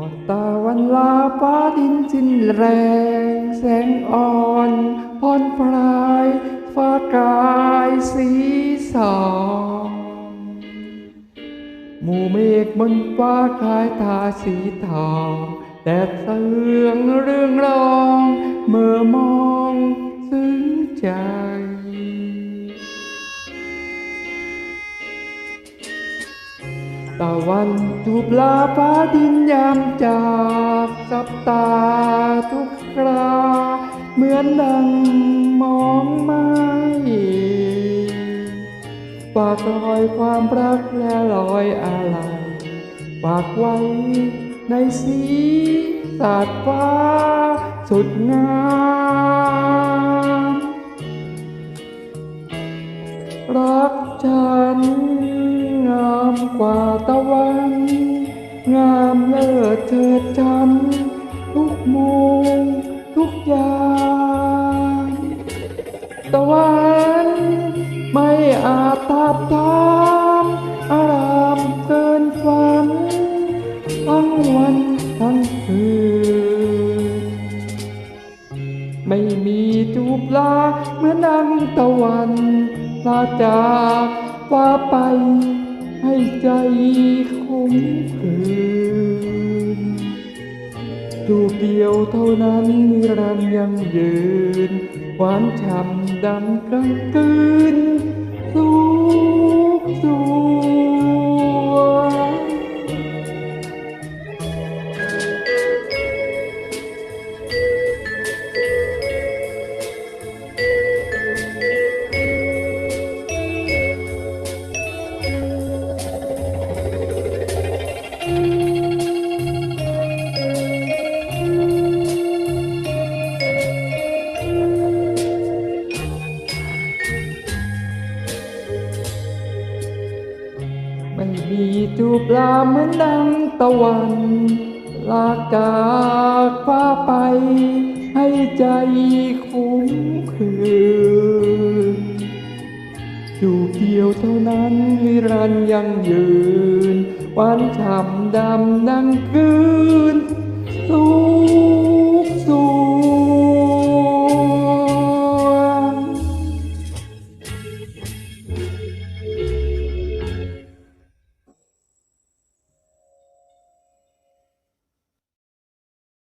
อตาวันลาฟ้าดินสิ้นแรง แสงอ่อนพรพรายฟ้ากายสีสองหมู่เมฆบนฟ้าคล้ายทาสีทองแดดเสืองเรื่องรอง เมื่อมองซึ้งใจ ตะวันจูบลาฟ้าดินยามจากสับตาทุกครา เหมือนดังมองไม่ฝากรอยความรักและรอยอะไรฝากไว้ในสีสาดฟ้าสุดงามรักฉัน งามกว่าตะวัน งามเลิศเถิดฉันทุกมุมทุกอย่างตะวันไม่อาจทับทามอารามเกินฝัน ทั้งวันทั้งคืน ไม่มีจูบลาเหมือนดังตะวันลาจากฟ้าไป ให้ใจคุ้มคืนจูบเดียวเท่านั้นนิรันดร์ยังยืน หวานฉ่ำดำกลางคืน ไม่มีจูบลาเหมือนดังตะวันลาจากฟ้าไป ให้ใจคุ้มคืนจูบเดียวเท่านั้นนิรันยังยืนหวานฉ่ำดำนั่งคืน